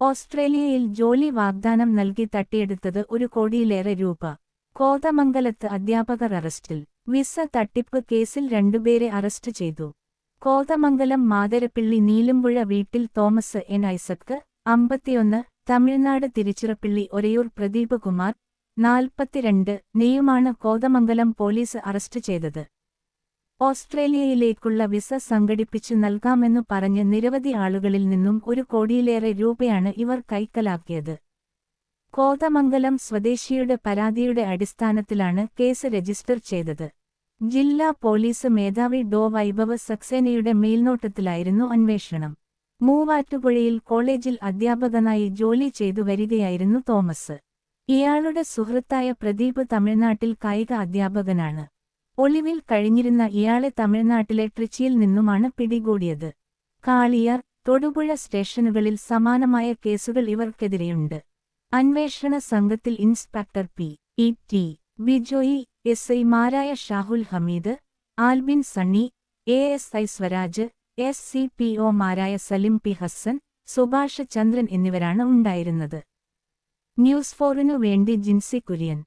ഓസ്ട്രേലിയയിൽ ജോലി വാഗ്ദാനം നൽകി തട്ടിയെടുത്തത് ഒരു കോടിയിലേറെ രൂപ. കോതമംഗലത്ത് അധ്യാപകർ അറസ്റ്റിൽ. വിസ തട്ടിപ്പ് കേസിൽ രണ്ടുപേരെ അറസ്റ്റ് ചെയ്തു. കോതമംഗലം മാതരപ്പിള്ളി നീലുമ്പുഴ വീട്ടിൽ തോമസ് എൻ. ഐസക്ക് അമ്പത്തിയൊന്ന് തമിഴ്നാട് തിരുച്ചിറപ്പിള്ളി ഒരയൂർ പ്രദീപ് കുമാർ നാൽപ്പത്തിരണ്ട് നെയ്യുമാണ് കോതമംഗലം പോലീസ് അറസ്റ്റ് ചെയ്തത്. ഓസ്ട്രേലിയയിലേക്കുള്ള വിസ സംഘടിപ്പിച്ചു നൽകാമെന്നു പറഞ്ഞ് നിരവധി ആളുകളിൽ നിന്നും ഒരു കോടിയിലേറെ രൂപയാണ് ഇവർ കൈക്കലാക്കിയത്. കോതമംഗലം സ്വദേശിയുടെ പരാതിയുടെ അടിസ്ഥാനത്തിലാണ് കേസ് രജിസ്റ്റർ ചെയ്തത്. ജില്ലാ പോലീസ് മേധാവി ഡോ വൈഭവ് സക്സേനയുടെ മേൽനോട്ടത്തിലായിരുന്നു അന്വേഷണം. മൂവാറ്റുപുഴയിൽ കോളേജിൽ അധ്യാപകനായി ജോലി ചെയ്തു വരികയായിരുന്നു തോമസ്. ഇയാളുടെ സുഹൃത്തായ പ്രദീപ് തമിഴ്നാട്ടിൽ കായിക അധ്യാപകനാണ്. ഒളിവിൽ കഴിഞ്ഞിരുന്ന ഇയാളെ തമിഴ്നാട്ടിലെ ട്രിച്ചിയിൽ നിന്നുമാണ് പിടികൂടിയത്. കാളിയാർ തൊടുപുഴ സ്റ്റേഷനുകളിൽ സമാനമായ കേസുകൾ ഇവർക്കെതിരെയുണ്ട്. അന്വേഷണ സംഘത്തിൽ inspector P. E. T. Bijoy S. ഐമാരായ Shahul Hameed Albin Sunny A. S. I. Swaraj S. C. P. ഒമാരായ Salim P. Hassan Subhash Chandran എന്നിവരാണ് ഉണ്ടായിരുന്നത്. ന്യൂസ് ഫോറിനു വേണ്ടി ജിൻസി കുര്യൻ.